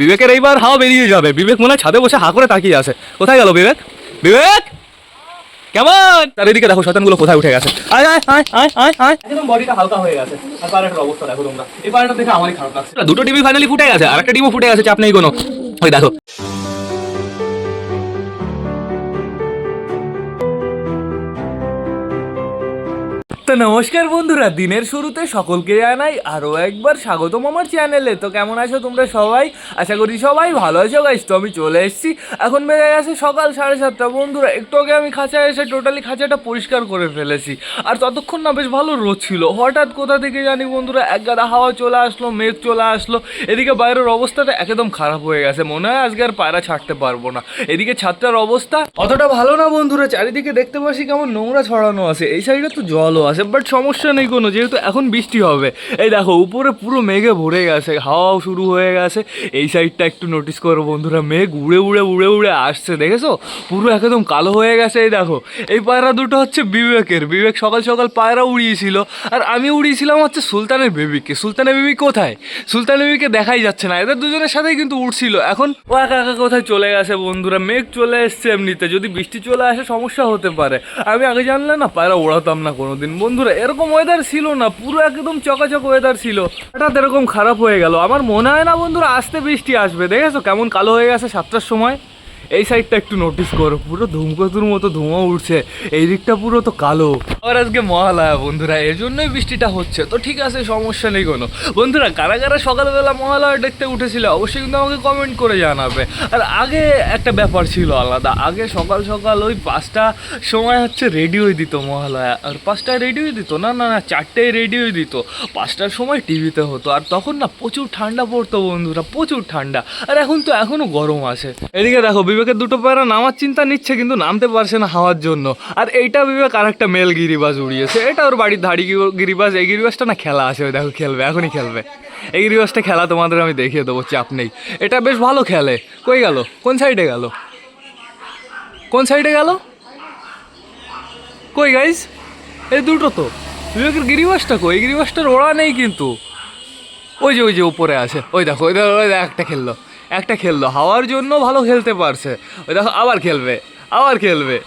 বিবেকের এইবার হাও বেরিয়ে যাবে। বিবেক মনে ছাদে বসে হা করে তাকিয়ে আছে। কোথায় গেল বিবেক? বিবেক? কেমন? তার এদিকে দেখো শতানগুলো কোথায় উঠে গেছে। আয় আয় আয় আয় আয় আয়। একদম বডিটা হালকা হয়ে গেছে। আর পায়রাটার অবস্থা দেখো তোমরা। এই পারেটা দেখে আমারই খারাপ লাগছে। দুটো টিভি ফাইনালি ফুটে গেছে আর একটা টিমও ফুটে গেছে চাপ নেই কোনো। ওই দেখো। তো নমস্কার বন্ধুরা, দিনের শুরুতে সকলকে জানাই আরও একবার স্বাগতম আমার চ্যানেলে। তো কেমন আছো তোমরা সবাই? আশা করি সবাই ভালো আছো গাইস তো আমি চলে এসেছি। এখন বেজে গেছে সকাল সাড়ে সাতটা। বন্ধুরা, একটু আগে আমি খাঁচায় এসে টোটালি খাঁচাটা পরিষ্কার করে ফেলেছি। আর ততক্ষণ না বেশ ভালো রোদ ছিল। হঠাৎ কোথা থেকে জানি বন্ধুরা, এক গাদা হাওয়া চলে আসলো, মেঘ চলে আসলো। এদিকে বাইরের অবস্থাটা একদম খারাপ হয়ে গেছে। মনে হয় আজকে আর পায়রা ছাড়তে পারব না। এদিকে ছাদটার অবস্থা অতটা ভালো না বন্ধুরা। চারিদিকে দেখতে পাচ্ছি কেমন নোংরা ছড়ানো আছে। এই সাইডে তো জলও আছে। বাট সমস্যা নেই কোনো, যেহেতু এখন বৃষ্টি হবে। এই দেখো, উপরে পুরো মেঘে ভরে গেছে, হাওয়াও শুরু হয়ে গেছে। এই সাইডটা একটু নোটিস করো বন্ধুরা, মেঘ উড়ে উড়ে উড়ে উড়ে আসছে, দেখেছ? পুরো একদম কালো হয়ে গেছে, এই দেখো। এই পায়রা দুটো হচ্ছে বিবেকের, বিবেক সকাল সকাল পায়রা উড়িয়েছিল, আর আমি উড়িয়েছিলাম হচ্ছে সুলতানের বেবিকে। সুলতানের বেবি কোথায়? সুলতানের বেবিকে দেখাই যাচ্ছে না, এদের দুজনের সাথেই কিন্তু উঠছিল এখন ও একা একা কোথায় চলে গেছে বন্ধুরা? মেঘ চলে এসছে এমনিতে, যদি বৃষ্টি চলে আসে সমস্যা হতে পারে। আমি আগে জানলে না, পায়রা ওড়াতাম না কোনোদিন বন্ধুরা, এরকম ওয়েদার ছিল না, পুরো একদম চকাচক ওয়েদার ছিল। হঠাৎ এরকম খারাপ হয়ে গেল। আমার মনে হয় না বন্ধুরা, আসতে বৃষ্টি আসবে, দেখেছ? কেমন কালো হয়ে গেছে সাতটার সময়। এই সাইডটা একটু নোটিস করো। পুরো ধূমকেতুর মতো ধোঁয়া উঠছে। এই দিকটা পুরো তো কালো। আবার আজকে মহালয়া বন্ধুরা, এর জন্যই বৃষ্টিটা হচ্ছে। তো ঠিক আছে, সমস্যা নেই কোনো। বন্ধুরা, কারা কারা সকালবেলা মহালয়া দেখতে উঠেছিল, অবশ্যই কিন্তু আমাকে কমেন্ট করে জানাবে। আর আগে একটা ব্যাপার ছিল আলাদা। আগে সকাল সকাল ওই পাঁচটা সময় হচ্ছে রেডিওই দিত মহালয়া। আর পাঁচটায় রেডিওই দিত? না না না, চারটেয় রেডিওই দিত। পাঁচটার সময় টিভিতে হতো। আর তখন না প্রচুর ঠান্ডা পড়তো বন্ধুরা, প্রচুর ঠান্ডা। আর এখন তো এখনও গরম আছে। এদিকে দেখো বিবেকের দুটো পায়রা নামার চিন্তা নিচ্ছে, কিন্তু নামতে পারছে না হাওয়ার জন্য। আর এইটা বিবেক আর একটা মেল গিরিবাজ উড়িয়েছে। এটা ওর বাড়ির ধাড়ি গি- গিরিবাজ। এই গিরিবাজটা না খেলা আছে, ওই দেখো খেলবে, এখনই খেলবে। এই গিরিবাজটা খেলা তোমাদের আমি দেখিয়ে দেবো, চাপ নেই। এটা বেশ ভালো খেলে। কই গেল? কোন সাইডে গেল? কোন সাইডে গেল? কই গাইস এই দুটো তো। বিবেকের গিরিবাসটা কই? গিরিবাসটার ওড়া নেই কিন্তু। ওই যে ওই যে উপরে আছে। ওই দেখো ওই দেখো ওই দেখো, একটা খেললো। একটা খেললো। হাওয়ার জন্য ভালো খেলতে পারছে। ওই দেখো আবার খেলবে আবার খেলবে।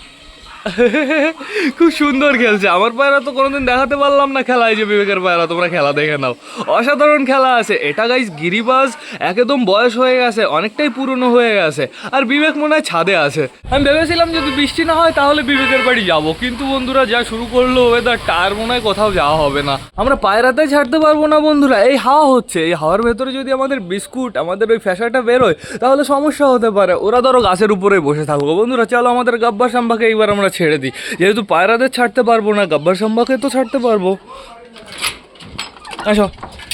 খুব সুন্দর খেলছে। আমার পায়রা তো কোনোদিন দেখাতে পারলাম না খেলা, এই যে বিবেকের পায়রা, তোমরা খেলা দেখে নাও। অসাধারণ খেলা আছে। এটা গাইজ গিরিবাজ একদম বয়স হয়ে গেছে, অনেকটাই পুরনো হয়ে গেছে। আর বিবেক মনে হয় ছাদে আছে। আমি ভেবেছিলাম যদি বৃষ্টি না হয় তাহলে বিবেকের বাড়ি যাব। কিন্তু বন্ধুরা, যা শুরু করল ওয়েদারটা আর মনে হয় কোথাও যাওয়া হবে না। আমরা পায়রাতে ছাড়তে পারব না বন্ধুরা। এই হাওয়া হচ্ছে। এই হাওয়ার ভেতরে যদি আমাদের বিস্কুট, আমাদের ওই ফ্যাসাটা বেরোয়, তাহলে সমস্যা হতে পারে। ওরা ধরো গাছের উপরে বসে থাকব। বন্ধুরা, চলো আমাদের গাব্বা সাম্বাকে এইবার আমরা ছেড়ে দিই। যেহেতু পায়রাদের ছাড়তে পারব না, গাব্বার সাম্বাকে তো ছাড়তে পারব। আসো,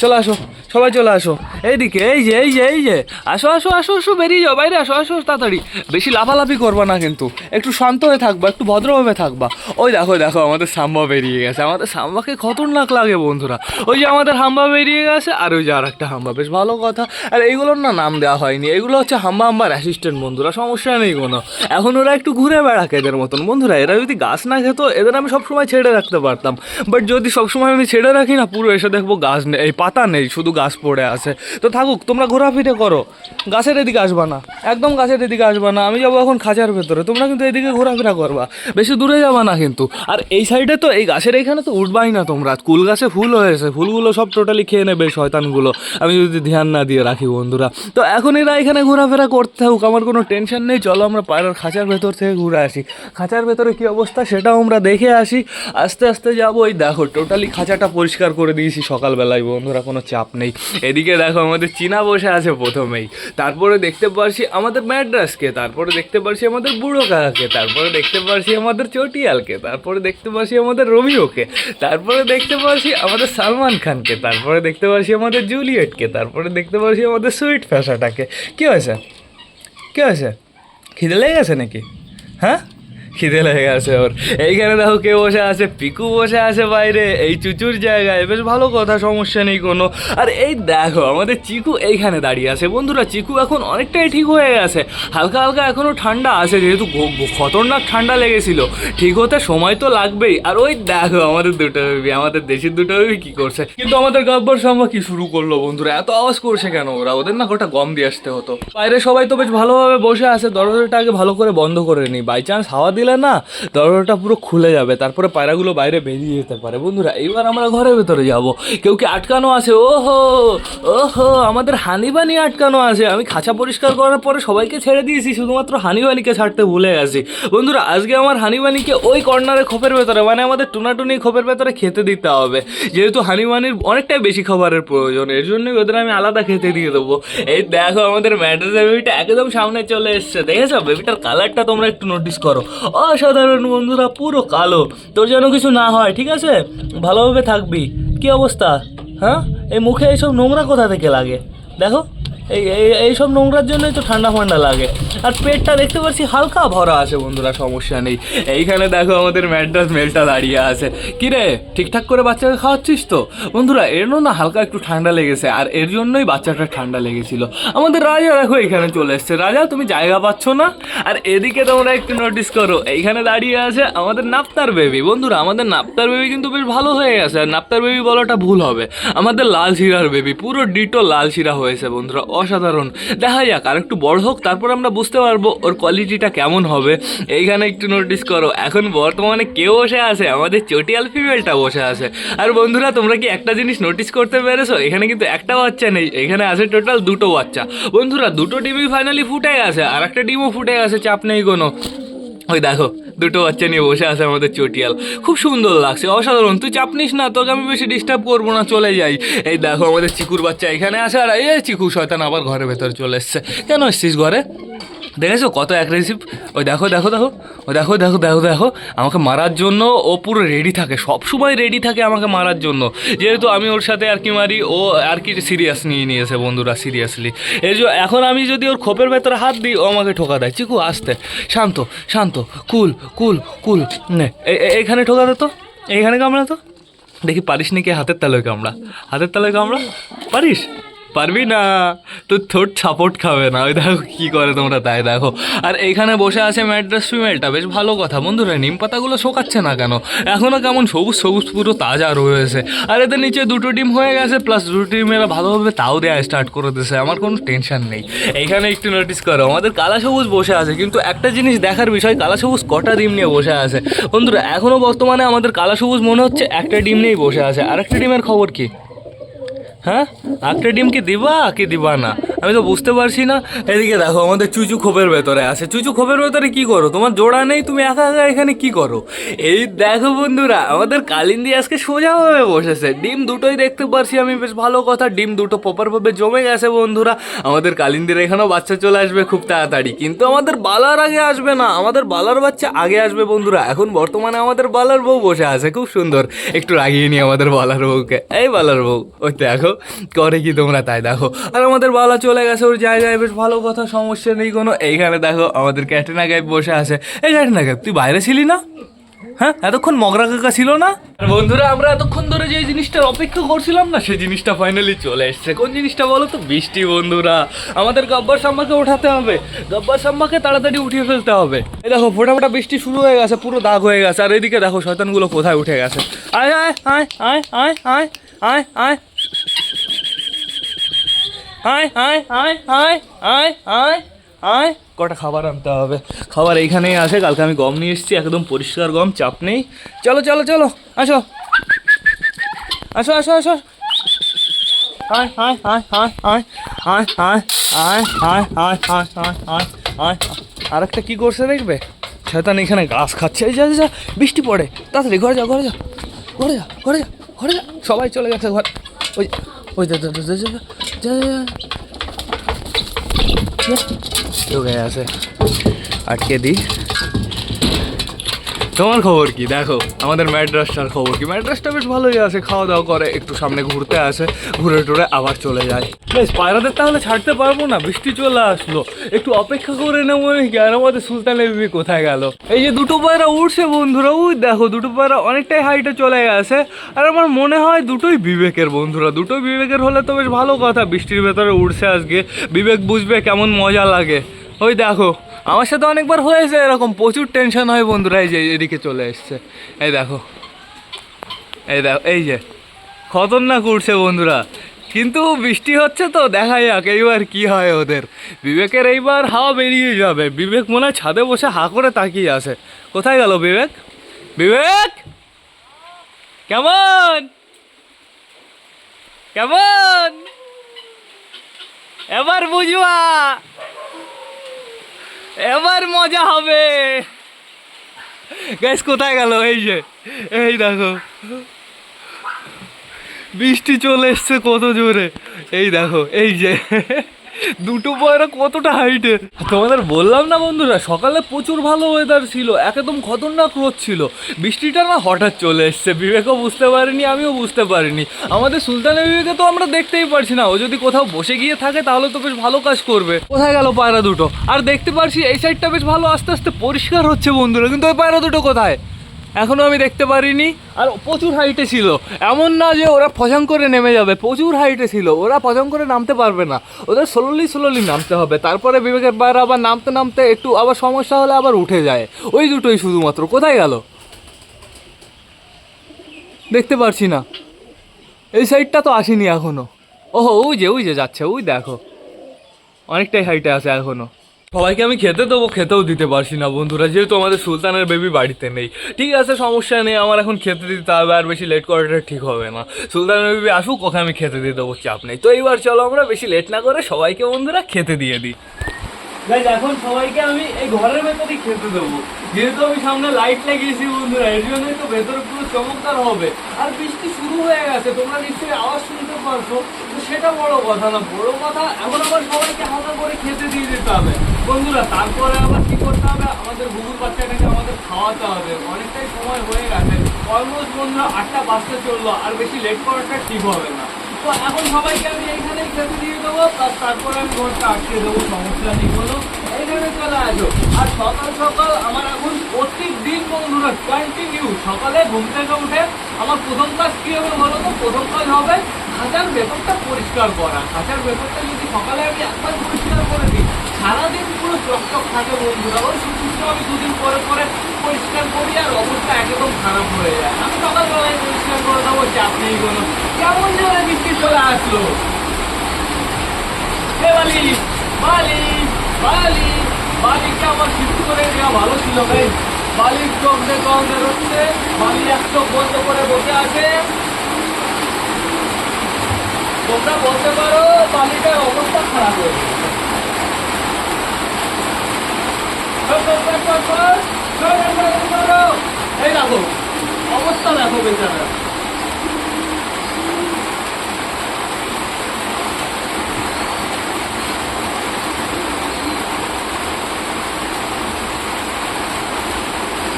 চলো আসো। সবাই চলে আসো। এইদিকে, এই যে এই যে এই যে। আসো আসো আসো আসো, বেরিয়ে যাও, বাইরে আসো আসো, তাড়াতাড়ি। বেশি লাফালাফি করবা না কিন্তু। একটু শান্ত হয়ে থাকবা, একটু ভদ্রভাবে থাকবা। ওই দেখো দেখো, আমাদের সাম্বা বেরিয়ে গেছে। আমাদের সাম্বাকে খতরনাক লাগে বন্ধুরা। ওই যে আমাদের হাম্বা বেরিয়ে গেছে, আর ওই যে আর একটা হাম্বা। বেশ ভালো কথা। আর এইগুলোর না নাম দেওয়া হয়নি। এগুলো হচ্ছে হাম্বা হাম্বার অ্যাসিস্ট্যান্ট বন্ধুরা, সমস্যা নেই কোনো। এখন ওরা একটু ঘুরে বেড়াক এদের মতন। বন্ধুরা, এরা যদি গাছ না খেতো, এদের আমি সবসময় ছেড়ে রাখতে পারতাম। বাট যদি সবসময় আমি ছেড়ে রাখি না, পুরো এসে দেখব গাছ নেই, এই পাতা নেই, শুধু গাছ পড়ে আছে। তো থাকুক, তোমরা ঘোরাফিরে করো। গাছের এদিকে আসবা না। একদম গাছের এদিকে আসবা না। আমি যাব এখন খাঁচার ভেতরে। তোমরা কিন্তু এদিকে ঘোরাফেরা করবা। বেশি দূরে যাবা না কিন্তু। আর এই সাইডে তো, এই গাছের এইখানে তো উঠবাই না তোমরা। কুল গাছে ফুল হয়েছে। ফুলগুলো সব টোটালি খেয়ে নেবে শয়তানগুলো। আমি যদি ধ্যান না দিয়ে রাখি, বন্ধুরা। তো এখন এরা এখানে ঘোরাফেরা করতে থাকুক। আমার কোনো টেনশন নেই। চলো আমরা পায়রার খাঁচার ভেতর থেকে ঘুরে আসি। খাঁচার ভেতরে কী অবস্থা সেটাও আমরা দেখে আসি। আস্তে আস্তে যাব। ওই দেখো টোটালি খাঁচাটা পরিষ্কার করে দিয়েছি সকালবেলায়, বন্ধুরা। কোনো চাপ নেই। এদিকে দেখো আমাদের চীনা বসে আছে প্রথমেই। তারপরে দেখতে পারছি আমাদের ম্যাড্রাসকে, তারপরে দেখতে পারছি আমাদের বুড়ো কাকাকে, তারপরে দেখতে পারছি আমাদের চটিয়ালকে, তারপরে দেখতে পারছি আমাদের রোমিওকে তারপরে দেখতে পারছি আমাদের সালমান খানকে, তারপরে দেখতে পারছি আমাদের জুলিয়েটকে, তারপরে দেখতে পারছি আমাদের সুইট ফ্যাসাটাকে কী হয়েছে? কী হয়েছে? খিদে লেগে গেছে নাকি? হ্যাঁ? খিদে লেগে গেছে ওর। এইখানে দেখো কে বসে আছে, পিকু বসে আছে বাইরে, এই চুচুর জায়গায়। বেশ ভালো কথা, সমস্যা নেই কোনো। আর এই দেখো, আমাদের চিকু এইখানে দাঁড়িয়ে আছে। বন্ধুরা, চিকু এখন অনেকটাই ঠিক হয়ে গেছে। হালকা হালকা এখনও ঠান্ডা আছে, যেহেতু খতরনাক ঠান্ডা লেগেছিল। ঠিক হতে সময় তো লাগবেই। আর ওই দেখো, আমাদের দুটো বেবি আমাদের দেশের দুটো বেবি কি করছে। কিন্তু আমাদের গব্বর সম্ভব কি শুরু করল বন্ধুরা? এত আওয়াজ করছে কেন ওরা? ওদের না গোটা গম দিয়ে আসতে হতো। বাইরে সবাই তো বেশ ভালোভাবে বসে আছে। দরজাটা আগে ভালো করে বন্ধ করে নিই বাই চান্স হাওয়া দিলে না, দরজাটা পুরো খুলে যাবে, তারপরে পায়রাগুলো বাইরে বেরিয়ে যেতে পারে। বন্ধুরা, এইবার আমরা ঘরের ভেতরে যাব। কেউ কি আটকানো আছে? ওহো ওহো, আমাদের হানিবানি আটকানো আছে। আমি খাঁচা পরিষ্কার করার পরে সবাইকে ছেড়ে দিয়েছি, শুধুমাত্র হানিবানিকে ছাড়তে ভুলে গেছি। বন্ধুরা, আজকে আমার হানিবানিকে ওই কর্নারে খোপের ভেতরে মানে আমাদের টুনাটুনি খোপের ভেতরে খেতে দিতে হবে। যেহেতু হানিবানির অনেকটাই বেশি খাবারের প্রয়োজন, এর জন্যই ওদের আমি আলাদা খেতে দিয়ে দেবো। এই দেখো, আমাদের ম্যাড্রেসের বেবিটা একদম সামনে চলে এসছে। দেখেছ, বেবিটার কালারটা তোমরা একটু নোটিস করো। অসাধারণ বন্ধুরা, পুরো কালো। তোর যেন কিছু না হয়, ঠিক আছে? ভালোভাবে থাকবি। কি অবস্থা? হ্যাঁ? এই মুখে এইসব নোংরা কোথা থেকে লাগে? দেখো, এই, এই- এইসব নোংরার জন্যই তো ঠান্ডা ফান্ডা লাগে। আর পেটটা দেখতে পাচ্ছি হালকা ভরা আছে, বন্ধুরা, সমস্যা নেই। এইখানে দেখো আমাদের ম্যাড্রাস মেলটা দাঁড়িয়ে আছে। কিরে, ঠিকঠাক করে বাচ্চাকে খাওয়াচ্ছিস তো? বন্ধুরা এরও না হালকা একটু ঠান্ডা লেগেছে, আর এর জন্যই বাচ্চাটা ঠান্ডা লেগেছিল। আমাদের রাজা দেখো এখানে চলে এসছে। রাজা, তুমি জায়গা পাচ্ছ না? আর এদিকে তোমরা একটু নোটিস করো, এইখানে দাঁড়িয়ে আছে আমাদের নাপ্তার বেবি বন্ধুরা, আমাদের নাপ্তার বেবি কিন্তু বেশ ভালো হয়ে গেছে। আর নাপ্তার বেবি বলাটা ভুল হবে। আমাদের লাল শিরার বেবি পুরো ডিটো লাল শিরা হয়েছে, বন্ধুরা, অসাধারণ। দেখা যাক আর একটু বড় হোক, তারপর আমরা বুঝতে পারব ওর কোয়ালিটিটা কেমন হবে। এইখানে একটু নোটিস করো, এখন বর্তমানে কেউ বসে আছে, আমাদের চটিয়াল ফিমেলটা বসে আছে। আর বন্ধুরা, তোমরা কি একটা জিনিস নোটিস করতে পেরেছ? এখানে কিন্তু একটা বাচ্চা নেই, এখানে আছে টোটাল দুটো বাচ্চা। বন্ধুরা, দুটো ডিমই ফাইনালি ফুটে গেছে, আর একটা ডিমও ফুটে গেছে, চাপ নেই কোনো। ওই দেখো, দুটো বাচ্চা নিয়ে বসে আছে আমাদের চটিয়াল। খুব সুন্দর লাগছে, অসাধারণ। তুই চাপ নিস না, তোকে আমি বেশি ডিস্টার্ব করব না, চলে যাই। এই দেখো, আমাদের চিকুর বাচ্চা এখানে আছে, আর এই চিকু, শয়তান আবার ঘরের ভেতরে চলে এসছে। কেন এসছিস ঘরে? দেখেছ কত অ্যাগ্রেসিভ ওই দেখো দেখো দেখো, ওই দেখো দেখো দেখো দেখো, আমাকে মারার জন্য ও পুরো রেডি থাকে সব সময় রেডি থাকে আমাকে মারার জন্য। যেহেতু আমি ওর সাথে আর কি মারি, ও আর কি সিরিয়াস নিয়ে নিয়েছে বন্ধুরা সিরিয়াসলি এই যে এখন আমি যদি ওর খোপের ভেতরে হাত দিই, ও আমাকে ঠোকা দেয়। চিকু, আসতে। শান্ত শান্ত, কুল কুল কুল। নে এইখানে ঠোকা দে তো। এইখানে কামড়া তো। দেখি পারিস নাকি হাতের তালয় কামড়া? হাতের তালয় কামড়া? পারিস? পারবি না? তো ঠোঁট সাপোর্ট খাবে না। ওই দেখো কী করে তোমরা, তাই দেখো। আর এইখানে বসে আছে ম্যাড্রাস ফিমেলটা। বেশ ভালো কথা। বন্ধুরা, নিম পাতাগুলো শোকাচ্ছে না কেন? এখনও কেমন সবুজ সবুজ পুরো তাজা রয়েছে। আর এদের নিচে দুটো ডিম হয়ে গেছে প্লাস দুটো ডিম এরা ভালোভাবে তাও দেওয়া স্টার্ট করে দিয়েছে। আমার কোনো টেনশন নেই। এইখানে একটু নোটিস করো, আমাদের কালা সবুজ বসে আছে, কিন্তু একটা জিনিস দেখার বিষয়, কালা সবুজ কটা ডিম নিয়ে বসে আছে? বন্ধুরা এখনও বর্তমানে আমাদের কালা সবুজ মনে হচ্ছে একটা ডিম নিয়েই বসে আছে। আর একটা ডিমের খবর কি? হ্যাঁ একটা ডিম কি দিবা কি দিবা না আমি তো বুঝতে পারছি না। এদিকে দেখো, আমাদের চুচু খোপের ভেতরে আছে। চুচু খোপের ভেতরে কি করো? তোমার জোড়া নেই, তুমি একা একা এখানে কি করো? এই দেখো বন্ধুরা, আমাদের কালিন্দি আজকে সোজাভাবে বসেছে। ডিম দুটোই দেখতে পারছি আমি, বেশ ভালো কথা। ডিম দুটো প্রপারভাবে জমে গেছে বন্ধুরা। আমাদের কালিন্দির এখানেও বাচ্চা চলে আসবে খুব তাড়াতাড়ি। কিন্তু আমাদের বালার আগে আসবে না। আমাদের বালার বাচ্চা আগে আসবে বন্ধুরা। এখন বর্তমানে আমাদের বালার বউ বসে আছে, খুব সুন্দর। একটু রাগিয়ে নি আমাদের বালার বউকে। এই বালার বউ, ওই দেখো, করে কি তোমরা তাই দেখো। আর আমাদের বালা চলে গেছে, ওর জায়গায় বেশ ভালো কথা, সমস্যা নেই কোনো। এইখানে দেখো, আমাদের ক্যাটরিনা গাইব বসে আছে। এই ক্যাটরিনা গাইব তুই বাইরে ছিলি না? হ্যাঁ এতক্ষণ মগরা কাকা ছিল না? বন্ধুরা, আমরা এতক্ষণ ধরে যে জিনিসটার অপেক্ষা করছিলাম না, সেই জিনিসটা ফাইনালি চলে এসছে। কোন জিনিসটা বলো তো? বৃষ্টি, বন্ধুরা। আমাদের গব্বর সাম্মাকে ওঠাতে হবে। গব্বর সাম্মাকে তাড়াতাড়ি উঠিয়ে ফেলতে হবে। এই দেখো ফোটা ফোটা বৃষ্টি শুরু হয়ে গেছে, পুরো দাগ হয়ে গেছে। আর এদিকে দেখো, শয়তানগুলো কোথায় উঠে গেছে? আয় আয় আয় আয় আয় আয় আয় আয়। আয় আয় আয় আয় আয় আয় আয় কটা খাবার আনতে হবে খাবার এইখানেই আছে কালকে আমি গম নিয়ে এসেছি একদম পরিষ্কার গম চাপ নেই চলো চলো চলো আসো আসো আসো আসো আয় আয় আয় আয় আয় আয় আয় আয় আয় আর একটা কী করছে দেখবে শয়তান এখানে গাছ খাচ্ছে এই যা যা, বৃষ্টি পড়ে তাড়াতাড়ি ঘরে যা ঘরে যা ঘরে যা ঘরে যা ঘরে যা সবাই চলে গেছে ঘর ওই Oi, deu, deu, deu, deu, deu, deu. Eu ganhei essa. Aqui é de তোমার খবর কি? দেখো, আমাদের ম্যাড্রাসটার খবর কি? ম্যাড্রাসটা বেশ ভালোই আছে খাওয়া দাওয়া করে, একটু সামনে ঘুরতে আসে ঘুরে টুরে আবার চলে যায়। বেশ, পায়রাদের তাহলে ছাড়তে পারব না, বৃষ্টি চলে আসলো। একটু অপেক্ষা করে নেব নাকি আর আমাদের সুলতানের বিবি কোথায় গেল? এই যে দুটো পায়রা উঠছে বন্ধুরা, ওই দেখো, দুটো পায়রা অনেকটাই হাইটে চলে গেছে। আর আমার মনে হয় দুটোই বিবেকের বন্ধুরা, দুটোই বিবেকের হলে তো বেশ ভালো কথা, বৃষ্টির ভেতরে উঠছে আজকে। বিবেক বুঝবে কেমন মজা লাগে। ওই দেখো আমার সাথে অনেকবার হয়েছে, এরকম প্রচুর টেনশন হয় বন্ধুরা, এই যে এদিকে চলে এসছে। এই দেখো এই দেখো, এই যে, খতরনাক উঠছে বন্ধুরা। কিন্তু বৃষ্টি হচ্ছে তো, দেখা যাক এইবার কি হয় ওদের। বিবেকের এইবার হাওয়া বেরিয়ে যাবে। বিবেক মনে হয় ছাদে বসে হা করে তাকিয়ে আছে। কোথায় গেল বিবেক? বিবেক! কেমন? কেমন? এবার বুঝবা! এবার মজা হবে। গ্যাস কোথায় গেল? এই যে, এই দেখো। বৃষ্টি চলে এসছে কত জোরে। এই দেখো, এই যে। দুটো পয়রা কতটা হাইটে তোমাদের বললাম না বন্ধুরা, সকালে প্রচুর ভালো ওয়েদার ছিল, একদম খতরনাক রোদ ছিল। বৃষ্টিটা না হঠাৎ চলে এসছে, বিবেকও বুঝতে পারিনি, আমিও বুঝতে পারিনি। আমাদের সুলতানের বিবেকে তো আমরা দেখতেই পারছি না, ও যদি কোথাও বসে গিয়ে থাকে তাহলে তো বেশ ভালো কাজ করবে। কোথায় গেল পায়রা দুটো? আর দেখতে পারছি এই সাইডটা বেশ ভালো, আস্তে আস্তে পরিষ্কার হচ্ছে বন্ধুরা, কিন্তু ওই পায়রা দুটো কোথায়? এখনও আমি দেখতে পারিনি। আর প্রচুর হাইটে ছিল। এমন না যে ওরা ফজাং করে নেমে যাবে, প্রচুর হাইটে ছিল। ওরা ফজাং করে নামতে পারবে না। ওদের স্লোলি স্লোলি নামতে হবে। তারপরে বিবেকের বাইরে আবার নামতে নামতে একটু আবার সমস্যা হলে আবার উঠে যায়। ওই দুটোই শুধুমাত্র। কোথায় গেল? দেখতে পারছি না। এই সাইডটা তো আসেনি এখনও ওহো, ওই যে ওই যে যাচ্ছে। ওই দেখো। অনেকটাই হাইটে আছে এখনও। সবাইকে আমি খেতে দেবো, খেতেও দিতে পারছি না বন্ধুরা, যেহেতু আমাদের সুলতানের বেবি বাড়িতে নেই। ঠিক আছে, সমস্যা নেই, আমার এখন খেতে দিতে হবে, আর বেশি লেট করাটা ঠিক হবে না। সুলতানের বেবি আসুক, ওকে আমি খেতে দিয়ে দেবো, চাপ নেই। তো এইবার চলো আমরা বেশি লেট না করে সবাইকে বন্ধুরা খেতে দিয়ে দিই। এখন সবাইকে আমি এই ঘরের ভেতরেই খেতে দেবো। যেহেতু আমি সামনে লাইট লাগিয়েছি বন্ধুরা, এর জন্যই তো ভেতরে পুরো চমৎকার হবে। আর বৃষ্টি শুরু হয়ে গেছে, তোমরা নিশ্চয়ই আওয়াজ শুনতে পারছ সেটা বড় কথা না, বড় কথা এখন আবার সবাইকে হালকা করে খেতে দিয়ে দিতে হবে। বন্ধুরা, তারপরে আবার কি করতে হবে? আমাদের গুগুর বাচ্চাটাকে আমাদের খাওয়াতে হবে। অনেকটাই সময় হয়ে গেছে। অলমোস্ট বন্ধুরা, আটটা বাজতে চলল। আর বেশি লেট করাটা ঠিক হবে না। তো এখন সবাইকে আমি এইখানেই খেতে দিয়ে দেবো। তার তারপরে আমি ঘরটা আটকে দেবো। সমস্যা নেই কোনো। এইখানে চলে আসো। আর সকাল সকাল আমার এখন প্রত্যেক দিন বন্ধুরা কন্টিনিউ সকালে ঘুম থেকে উঠে আমার প্রথম কাজ কি হবে বলো তো? প্রথম কাজ হবে খাঁচার ভেতরটা পরিষ্কার করা। খাঁচার ভেতরটা যদি সকালে আমি একবার পরিষ্কার করে দিই, সারাদিন পুরো চকচক থাকে বন্ধুরা। ওই শুধু আমি দুদিন পরে পরে পরিষ্কার করি আর অবস্থা একদম খারাপ হয়ে যায়। আমি সকালবেলায় পরিষ্কার করে দেবো, চাপ নেই কোনো। কেমন জোরে বৃষ্টি চলে আসলো। বালি বালি বালি বালিকে আমার শিফট করে দেওয়া ভালো ছিল ভাই বালির চোখ কম বেরোচ্ছে বালি এক চোখ বন্ধ করে বসে আছে। তোমরা বলতে পারো বালিটার অবস্থা খারাপ হয়ে গেছে। এই দেখো, অবস্থা দেখো বেচারা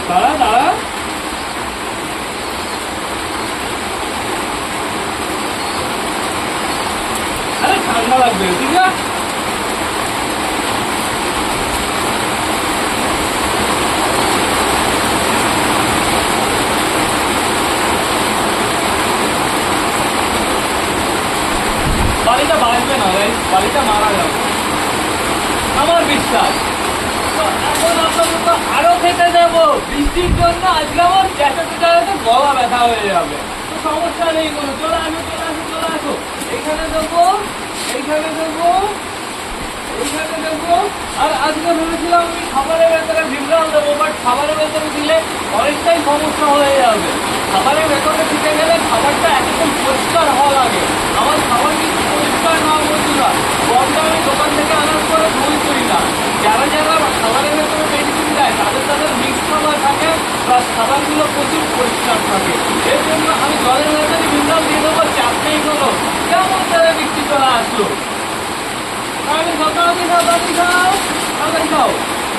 দাঁড়া দাঁড়া আরে ঠান্ডা লাগবে ঠিক আছে বাড়িটা বাঁচবে না ভাই বাড়িটা মারা যাবে আমার বিশ্বাস তো এখন আপাতত আরও খেতে দেবো বৃষ্টির জন্য আজকে আমার চেঁচাতে চেঁচাতে গলা ব্যথা হয়ে যাবে তো সমস্যা নেই কোনো চলে আসো চলে আসো চলে আসো এখানে দেবো এইখানে দেবো এইখানে আর আজকে ভেবেছিলাম আমি খাবারের ভেতরে ভিমরাল দেবো বাট খাবারের ভেতরে দিলে অনেকটাই সমস্যা হয়ে যাবে। খাবারের ভেতরে দিতে গেলে খাবারটা একদম পরিষ্কার হওয়া লাগে। আমার খাবার কিন্তু পরিষ্কার না বন্ধুরা। গন্ধ আমি দোকান থেকে আনার পরে ভুল করি না। যারা যারা খাবারের ভেতরে মেডিসিন দেয়, তাদের তাদের মিক্স খাবার থাকে প্লাস খাবারগুলো প্রচুর পরিষ্কার থাকে। এর জন্য আমি জলের ভেতরে ভিমরাল দিয়ে দেবো নেই কোনো কেমন তারা বিক্রি চলে আসলো? তাহলে সকালে খাও তাড়াতাড়ি খাও তাড়াতাড়ি খাও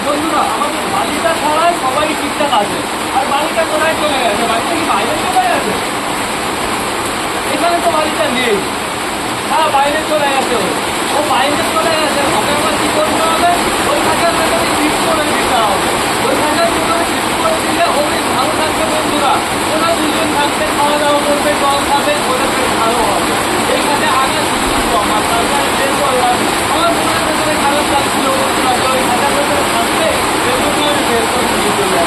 বন্ধুরা, আমাদের বাড়িটা ছাড়াই সবাই ঠিকঠাক আছে। আর বাড়িটা কোথায় চলে গেছে? বাড়িটা কি বাইরে চলে গেছে? এখানে তো বাড়িটা নেই। হ্যাঁ বাইরে চলে গেছে। ও বাইরে চলে গেছে। ওকে আমার কি করতে হবে? ওই থাকার ভেতরে শিফট করে দিতে হবে। ওই থাকার ভেতরে শিফট করে দিলে ও ভালো থাকবে, বন্ধুরা। ওরা দুজন থাকবে খাওয়া দাওয়া করবে, জল খাবে ওদের বেশ ভালো হবে। এইখানে আগে সুযোগ কম তারপরে বের করলাম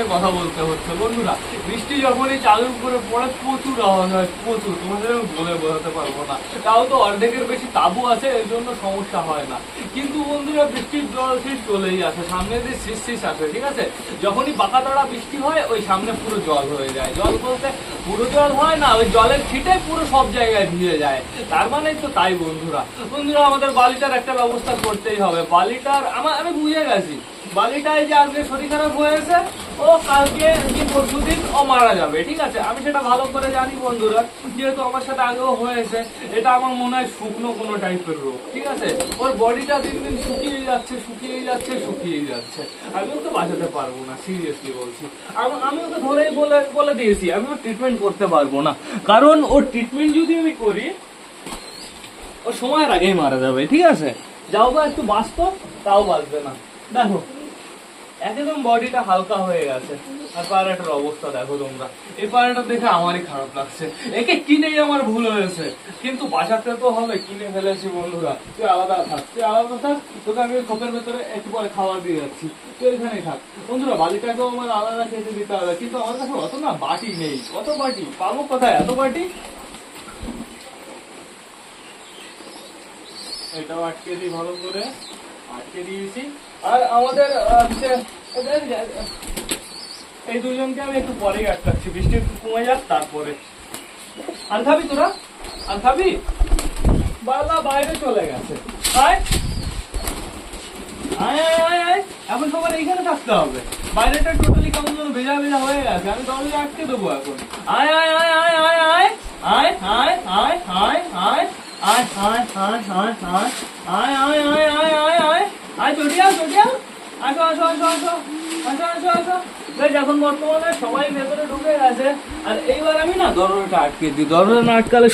আস্তে কথা বলতে হচ্ছে। বন্ধুরা, বৃষ্টি যখনই চালুর করে পড়ে, প্রচুর আওয়াজ হয়, প্রচুর। তোমাদের বলে বোঝাতে পারব না। তাও তো অর্ধেকের বেশি তাবু আছে, এর জন্য সমস্যা হয় না। কিন্তু বন্ধুরা, বৃষ্টির জল শীষ চলেই আসে, সামনে যে শীষ শীষ আসে, ঠিক আছে? যখনই বাঁকা তড়া বৃষ্টি হয়, ওই সামনে পুরো জল হয়ে যায়। জল বলতে পুরো জল হয় না, ওই জলের ছিটে পুরো সব জায়গায় ভিজে যায়। তার মানে তো তাই, বন্ধুরা। বন্ধুরা, আমাদের বালিটার একটা ব্যবস্থা করতেই হবে। বালিটার আমার আমি বুঝে গেছি। বালিটায় যে আজকে শরীর খারাপ হয়েছে ও কালকে কি পরশু দিন ও মারা যাবে, ঠিক আছে? আমি সেটা ভালো করে জানি বন্ধুরা, যেহেতু আমার সাথে আগেও হয়েছে, এটা আমার মনে হয় শুকনো কোনো টাইপের রোগ, ঠিক আছে? ওর বডিটা দিন দিন শুকিয়ে যাচ্ছে শুকিয়ে যাচ্ছে শুকিয়ে যাচ্ছে। আমি ওকে বাঁচাতে পারব না সিরিয়াসলি বলছি। আমি ওকে ধরেই বলে বলে দিয়েছি আমি ওর ট্রিটমেন্ট করতে পারব না। কারণ ওর ট্রিটমেন্ট যদি আমি করি, ও সময়ের আগেই মারা যাবে, ঠিক আছে? যাও বা একটু বাঁচতো, তাও বাঁচবে না। দেখো একদম বডিটা হালকা হয়ে গেছে। আর পায়রাটার অবস্থা দেখো তোমরা। এই পায়রাটা দেখে আমারই খারাপ লাগছে। একে কিনেই আমার ভুল হয়েছে। কিন্তু বাঁচাতে তো হবে, কিনে ফেলেছি বন্ধুরা। তুই আলাদা থাক, তুই আলাদা থাক। তোকে আমি খোপের ভেতরে একটু পরে খাবার দিয়ে যাচ্ছি। তুই এখানেই থাক। বন্ধুরা বালিটাকেও আমার আলাদা খেতে দিতে হবে। কিন্তু আমার কাছে অত না বাটি নেই। কত বাটি। পাবো কোথায়? এত বাটি? এটাও আটকে দিই ভালো করে। আটকে দিয়েছি আর আমাদের এই দুজনকে আমি একটু পরেই আটকাচ্ছি বৃষ্টি একটু কমে যাক তারপরে আর খাবি তোরা আর খাবি বালা বাইরে চলে গেছে এখন সবার এইখানে থাকতে হবে বাইরেটা টোটালি কেমন যেন ভেজা ভেজা হয়ে গেছে আমি দরজা আটকে দেবো এখন আয় আয় আয় আয় আয় আয় আয় আয় আয় আয় আয় আয় আয় আয় আয় আয় আয় আয় আয় আয় আয় আয় আয় চটিয়া চটিয়া আসো আসো আসো আসো আসো আসো আসো বেশ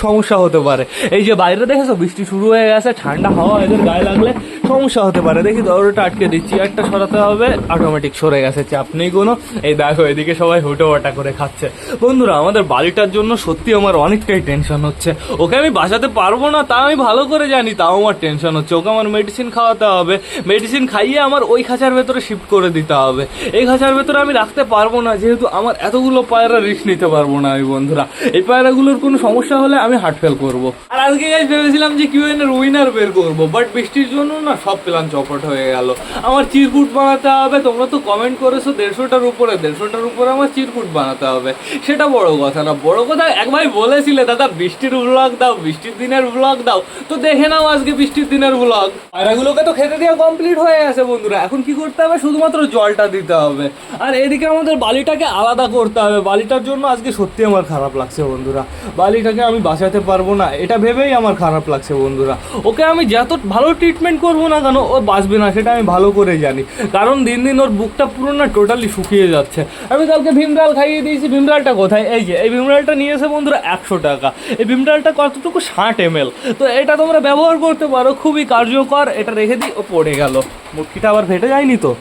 সমস্যা হতে পারে। এই যে বাইরে দেখেছ, বৃষ্টি শুরু হয়ে গেছে, ঠান্ডা হাওয়া এদের গায়ে লাগলে সমস্যা হতে পারে। দেখি আটকে দিচ্ছি একটা সরাতে হবে অটোমেটিক সরে গেছে, চাপ নেই কোনো। এই দেখো, এদিকে সবাই হুটোবাটা করে খাচ্ছে। বন্ধুরা, আমাদের বাড়িটার জন্য সত্যি আমার অনেকটাই টেনশন হচ্ছে। ওকে আমি বাঁচাতে পারব না, তা আমি ভালো করে জানি, তাও আমার টেনশন হচ্ছে। ওকে আমার মেডিসিন খাওয়াতে হবে। মেডিসিন খাইয়ে আমার ওই খাঁচার ভেতরে শিফট করে দিতে হবে। এই খাঁচার ভেতরে আমি রাখতে পারব না, যেহেতু আমার এতগুলো পায়রা রিস্ক নিতে পারব না আমি বন্ধুরা। এই পায়রাগুলোর কোনো সমস্যা হলে আমি হার্ট ফেল করব। আর আজকে গাইজ ভেবেছিলাম যে কিউ এর উইনার বের করব বাট বৃষ্টির জন্য না সব প্ল্যান চপট হয়ে গেল। আমার চিরকুট বানাতে হবে, তোমরা তো কমেন্ট করেছ দেড়শোটার উপরে দেড়শোটার উপরে আমার চিরকুট বানাতে হবে। সেটা বড় কথা না, বড় কথা এক ভাই বলেছিলে, দাদা, বৃষ্টির ব্লগ দাও, বৃষ্টির দিনের ব্লগ দাও। তো দেখে নাও আজকে বৃষ্টির দিনের ব্লগ পায়রাগুলোকে তো খেতে দেওয়া কমপ্লিট হয়ে গেছে বন্ধুরা, এখন কি করতে হবে? শুধুমাত্র জলটা দিতে হবে। আর এদিকে আমাদের বালিটাকে আলাদা করতে হবে। বালিটার জন্য আজকে সত্যি আমার খারাপ লাগছে বন্ধুরা। বালিটাকে আমি বাঁচাতে পারব না, এটা ভেবেই আমার খারাপ লাগছে বন্ধুরা। ওকে আমি যত ভালো ট্রিটমেন্ট করব না কেন, ও বাঁচবে না, সেটা আমি ভালো করে জানি। কারণ দিন দিন ওর বুকটা পুরো না টোটালি শুকিয়ে যাচ্ছে। আমি কালকে ভীমরাল খাইয়ে দিয়েছি। ভীমরালটা কোথায়? এই যে, এই ভীমরালটা নিয়েছে বন্ধুরা, একশো টাকা। এই ভীমরালটা কতটুকু? ষাট এম তো এটা তোমরা ব্যবহার করতে পারো, খুবই কার্যকর। এটা রেখে দিই, ও পড়ে গেল। মুটকিটা আবার ফেটে যায়নি তো?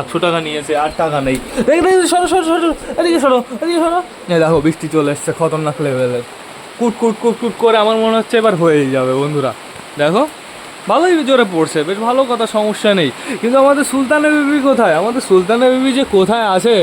একশো টাকা নিয়েছে, আর টাকা নেই। সরো সরো সরো এদিকে সরো এদিকে সরো। দেখো, বৃষ্টি চলে এসছে, খতরনাক লেভেলের কুট কুট কুট কুট করে আমার মনে হচ্ছে এবার হয়ে যাবে, বন্ধুরা। দেখো, ভালোই জোরে পড়ছে, বেশ ভালো কথা, সমস্যা নেই। কিন্তু আমাদের সুলতানের বিবি কোথায়? আমাদের সুলতানের বিবি যে কোথায় আছে?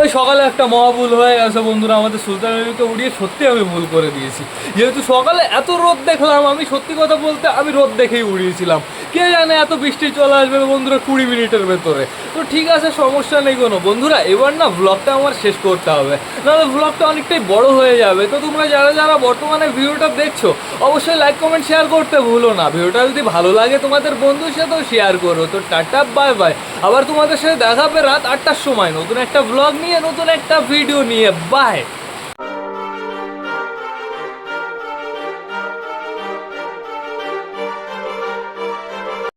ওই সকালে একটা মহাভুল হয়ে গেছে, বন্ধুরা। আমাদের সুলতানের বিবিকে উড়িয়ে সত্যি আমি ভুল করে দিয়েছি। যেহেতু সকালে এত রোদ দেখলাম, আমি সত্যি কথা বলতে আমি রোদ দেখেই উড়িয়েছিলাম। কে জানে এত বৃষ্টি চলে আসবে বন্ধুরা কুড়ি মিনিটের ভেতরে। তো ঠিক আছে, সমস্যা নেই কোনো। বন্ধুরা, এবার না ব্লগটা আমার শেষ করতে হবে। নাহলে ব্লগটা অনেকটাই বড় হয়ে যাবে। তো তোমরা যারা যারা বর্তমানে ভিডিওটা দেখছ, অবশ্যই লাইক কমেন্ট শেয়ার করতে ভুলো না। ভিডিওটা যদি ভালো লাগে তোমাদের বন্ধুর সাথেও শেয়ার করো। তো টাটা বাই বাই আবার তোমাদের সাথে দেখাবে রাত আটটার সময়। নতুন একটা ব্লগ নিয়ে, নতুন একটা ভিডিও নিয়ে। বাই